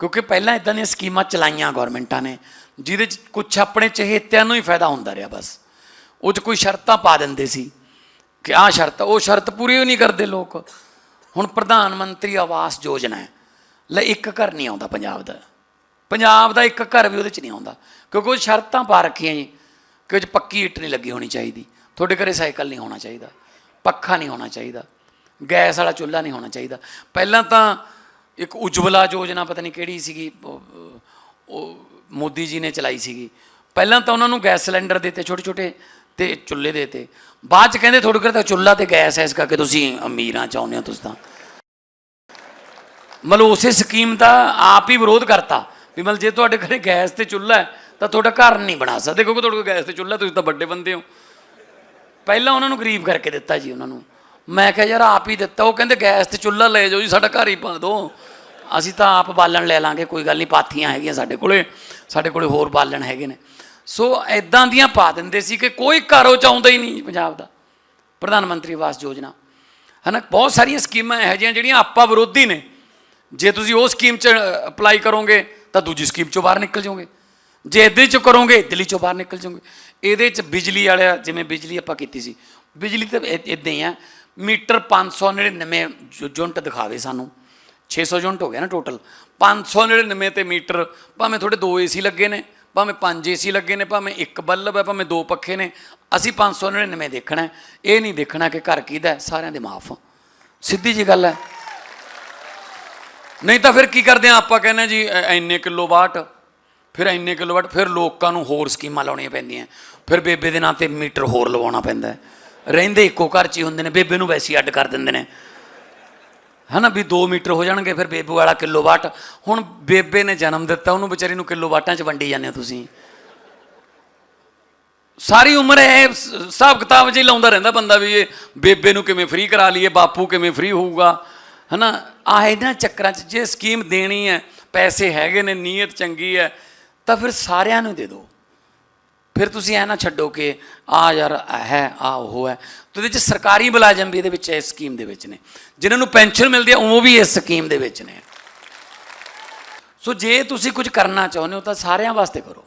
ਕਿਉਂਕਿ ਪਹਿਲਾਂ ਇਦਾਂ ਦੀਆਂ ਸਕੀਮਾਂ ਚਲਾਈਆਂ ਗਵਰਨਮੈਂਟਾਂ ਨੇ, ਜਿਹਦੇ ਚ ਕੁਝ ਆਪਣੇ ਚਹੇਤਿਆਂ ਨੂੰ ਹੀ ਫਾਇਦਾ ਹੁੰਦਾ ਰਿਹਾ ਬਸ। ਉਹ ਚ ਕੋਈ ਸ਼ਰਤਾਂ ਪਾ ਦਿੰਦੇ ਸੀ ਕਿ ਆਹ ਸ਼ਰਤ, ਉਹ ਸ਼ਰਤ ਪੂਰੀ ਹੀ ਨਹੀਂ ਕਰਦੇ ਲੋਕ। ਹੁਣ ਪ੍ਰਧਾਨ ਮੰਤਰੀ ਆਵਾਸ ਯੋਜਨਾ ਹੈ, ਲੈ ਇੱਕ ਘਰ ਨਹੀਂ ਆਉਂਦਾ ਪੰਜਾਬ ਦਾ। ਪੰਜਾਬ ਦਾ ਇੱਕ ਘਰ ਵੀ ਉਹਦੇ ਚ ਨਹੀਂ ਆਉਂਦਾ, ਕਿਉਂਕਿ ਉਹ ਸ਼ਰਤਾਂ ਪਾ ਰੱਖੀਆਂ ਜੀ ਕਿ ਉਹ ਚ ਪੱਕੀ ਇੱਟ ਨਹੀਂ ਲੱਗੀ ਹੋਣੀ ਚਾਹੀਦੀ। ਤੁਹਾਡੇ ਘਰੇ ਸਾਈਕਲ ਨਹੀਂ ਹੋਣਾ ਚਾਹੀਦਾ, ਪੱਖਾ ਨਹੀਂ ਹੋਣਾ ਚਾਹੀਦਾ, ਗੈਸ ਵਾਲਾ ਚੁੱਲ੍ਹਾ ਨਹੀਂ ਹੋਣਾ ਚਾਹੀਦਾ। ਪਹਿਲਾਂ ਤਾਂ ਇੱਕ ਉਜਵਲਾ ਯੋਜਨਾ ਪਤਾ ਨਹੀਂ ਕਿਹੜੀ ਸੀਗੀ, ਉਹ- ਮੋਦੀ ਜੀ ਨੇ ਚਲਾਈ ਸੀਗੀ। ਪਹਿਲਾਂ ਤਾਂ ਉਹਨਾਂ ਨੂੰ ਗੈਸ ਸਿਲੰਡਰ ਦਿੱਤੇ ਛੋਟੇ ਛੋਟੇ ਤੇ ਚੁੱਲ੍ਹੇ ਦਿੱਤੇ। ਬਾਅਦ ਚ ਕਹਿੰਦੇ ਤੁਹਾਡੇ ਘਰ ਤਾਂ ਚੁੱਲ੍ਹਾ ਤੇ ਗੈਸ ਹੈ ਇਸ ਕਰਕੇ ਤੁਸੀਂ ਅਮੀਰਾਂ ਚਾਹੁੰਦੇ ਹੋ ਤੁਸੀਂ ਤਾਂ। ਮਤਲਬ ਉਸੇ ਸਕੀਮ ਦਾ ਆਪ ਹੀ ਵਿਰੋਧ ਕਰਤਾ ਵੀ ਮਤਲਬ ਜੇ ਤੁਹਾਡੇ ਘਰੇ ਗੈਸ ਤੇ ਚੁੱਲ੍ਹਾ ਹੈ ਤਾਂ ਤੁਹਾਡਾ ਘਰ ਨਹੀਂ ਬਣਾ ਸਕਦੇ ਕਿਉਂਕਿ ਤੁਹਾਡੇ ਕੋਲ ਗੈਸ ਤੇ ਚੁੱਲ੍ਹਾ ਤੁਸੀਂ ਤਾਂ ਵੱਡੇ ਬੰਦੇ ਹੋ। ਪਹਿਲਾਂ ਉਹਨਾਂ ਨੂੰ ਗਰੀਬ ਕਰਕੇ ਦਿੱਤਾ ਜੀ ਉਹਨਾਂ ਨੂੰ। ਮੈਂ ਕਿਹਾ ਯਾਰ ਆਪ ਹੀ ਦਿੱਤਾ, ਉਹ ਕਹਿੰਦੇ ਗੈਸ ਤੇ ਚੁੱਲ੍ਹਾ ਲੈ ਜਾਓ ਜੀ, ਸਾਡਾ ਘਰ ਹੀ ਪਾ ਦਿਓ। ਅਸੀਂ ਤਾਂ ਆਪ ਬਾਲਣ ਲੈ ਲਾਂਗੇ, ਕੋਈ ਗੱਲ ਨਹੀਂ, ਪਾਥੀਆਂ ਹੈਗੀਆਂ ਸਾਡੇ ਕੋਲੇ ਸਾਡੇ ਕੋਲੇ ਹੋਰ ਬਾਲਣ ਹੈਗੇ ਨੇ। ਸੋ ਐਦਾਂ ਦੀਆਂ ਪਾ ਦਿੰਦੇ ਸੀ ਕਿ ਕੋਈ ਘਰ ਉਹ ਚਾਹੁੰਦਾ ਹੀ ਨਹੀਂ ਪੰਜਾਬ ਦਾ। ਪ੍ਰਧਾਨ ਮੰਤਰੀ ਆਵਾਸ ਯੋਜਨਾ। ਹਨਾ, ਬਹੁਤ ਸਾਰੀਆਂ ਸਕੀਮਾਂ ਇਹੋ ਜਿਹੀਆਂ ਜਿਹੜੀਆਂ ਆਪਾ ਵਿਰੋਧੀ ਨੇ। ਜੇ ਤੁਸੀਂ ਉਹ ਸਕੀਮ 'ਚ ਅਪਲਾਈ ਕਰੋਗੇ, ਤਾਂ ਦੂਜੀ ਸਕੀਮ 'ਚੋਂ ਬਾਹਰ ਨਿਕਲ ਜਾਓਗੇ। ਜੇ ਇਹਦੇ 'ਚੋਂ ਕਰੋਗੇ, ਦਿੱਲੀ 'ਚੋਂ ਬਾਹਰ ਨਿਕਲ ਜਾਓਗੇ। ਇਹਦੇ 'ਚ ਬਿਜਲੀ ਵਾਲਿਆ, ਜਿਵੇਂ ਬਿਜਲੀ ਆਪਾਂ ਕੀਤੀ ਸੀ, ਬਿਜਲੀ ਤਾਂ ਇਦਾਂ ਹੀ ਆ। ਮੀਟਰ 599 ਯੂ- ਯੂਨਿਟ ਦਿਖਾਵੇ ਸਾਨੂੰ 600 ਯੂਨਿਟ ਹੋ ਗਿਆ ਨਾ ਟੋਟਲ। 599 ਤੇ ਮੀਟਰ, ਭਾਵੇਂ ਤੁਹਾਡੇ ਦੋ ਏਸੀ ਲੱਗੇ ਨੇ, ਭਾਵੇਂ ਪੰਜ ਏਸੀ ਲੱਗੇ ਨੇ, ਭਾਵੇਂ ਇੱਕ ਬੱਲਬ ਹੈ, ਭਾਵੇਂ ਦੋ ਪੱਖੇ ਨੇ, ਅਸੀਂ 599 ਦੇਖਣਾ ਇਹ ਨਹੀਂ ਦੇਖਣਾ ਕਿ ਘਰ ਕਿਹਦਾ ਸਾਰਿਆਂ ਦੇ ਮਾਫ। ਸਿੱਧੀ ਜੀ ਗੱਲ ਹੈ। ਨਹੀਂ ਤਾਂ ਫਿਰ ਕੀ ਕਰਦੇ ਆ? ਆਪਾਂ ਕਹਿੰਦੇ ਹਾਂ ਜੀ ਇੰਨੇ ਐਨੇ ਕਿਲੋਵਾਟ ਫਿਰ ਇੰਨੇ ਐਨੇ ਕਿਲੋਵਾਟ ਫਿਰ ਲੋਕਾਂ ਨੂੰ ਹੋਰ ਸਕੀਮਾਂ ਲਾਉਣੀਆਂ ਪੈਂਦੀਆਂ। ਫਿਰ ਬੇਬੇ ਦੇ ਨਾਂ ਤੇ ਮੀਟਰ ਹੋਰ ਲਵਾਉਣਾ ਪੈਂਦਾ ਰਹਿੰਦੇ ਇੱਕੋ ਘਰ 'ਚ ਹੀ ਹੁੰਦੇ ਨੇ, ਬੇਬੇ ਨੂੰ ਵੈਸੇ ਹੀ ਅੱਡ ਕਰ ਦਿੰਦੇ ਨੇ। ਹਨਾ ਵੀ 2 ਮੀਟਰ ਹੋ ਜਾਣਗੇ, ਫਿਰ ਬੇਬੂ ਵਾਲਾ ਕਿਲੋਵਾਟ ਹੁਣ ਬੇਬੇ ਨੇ ਜਨਮ ਦਿੱਤਾ, ਉਹਨੂੰ ਵਿਚਾਰੀ ਨੂੰ ਕਿਲੋਵਾਟਾਂ 'ਚ ਵੰਡੀ ਜਾਂਦੇ ਹੋ ਤੁਸੀਂ। ਸਾਰੀ ਉਮਰ ਇਹ ਹਿਸਾਬ ਕਿਤਾਬ ਜੀ ਲਾਉਂਦਾ ਰਹਿੰਦਾ ਬੰਦਾ ਵੀ ਇਹ ਬੇਬੇ ਨੂੰ ਕਿਵੇਂ ਫ੍ਰੀ ਕਰਾ ਲਈਏ, ਬਾਪੂ ਕਿਵੇਂ ਫ੍ਰੀ ਹੋਊਗਾ। ਹਨਾ ਆ ਇਹਨਾਂ ਚੱਕਰਾਂ 'ਚ ਜੇ ਸਕੀਮ ਦੇਣੀ ਹੈ, ਪੈਸੇ ਹੈਗੇ ਨੇ, ਨੀਅਤ ਚੰਗੀ ਹੈ, ਤਾਂ ਫਿਰ ਸਾਰਿਆਂ ਨੂੰ ਦੇ ਦਿਓ। ਫਿਰ ਤੁਸੀਂ ਐ ਨਾ ਛੱਡੋ ਕਿ ਆ ਯਾਰ ਹੈ, ਆ ਉਹ ਹੈ। ਤੇ ਉਹਦੇ ਚ ਸਰਕਾਰੀ ਮੁਲਾਜ਼ਮ ਵੀ ਇਹਦੇ ਵਿੱਚ ਇਸ ਸਕੀਮ ਦੇ ਵਿੱਚ ਨੇ। ਜਿਨ੍ਹਾਂ ਨੂੰ ਪੈਨਸ਼ਨ ਮਿਲਦੀ ਹੈ ਉਹ ਵੀ ਇਸ ਸਕੀਮ ਦੇ ਵਿੱਚ ਨੇ। ਸੋ ਜੇ ਤੁਸੀਂ ਕੁਝ ਕਰਨਾ ਚਾਹੁੰਦੇ ਹੋ ਤਾਂ ਸਾਰਿਆਂ ਵਾਸਤੇ ਕਰੋ।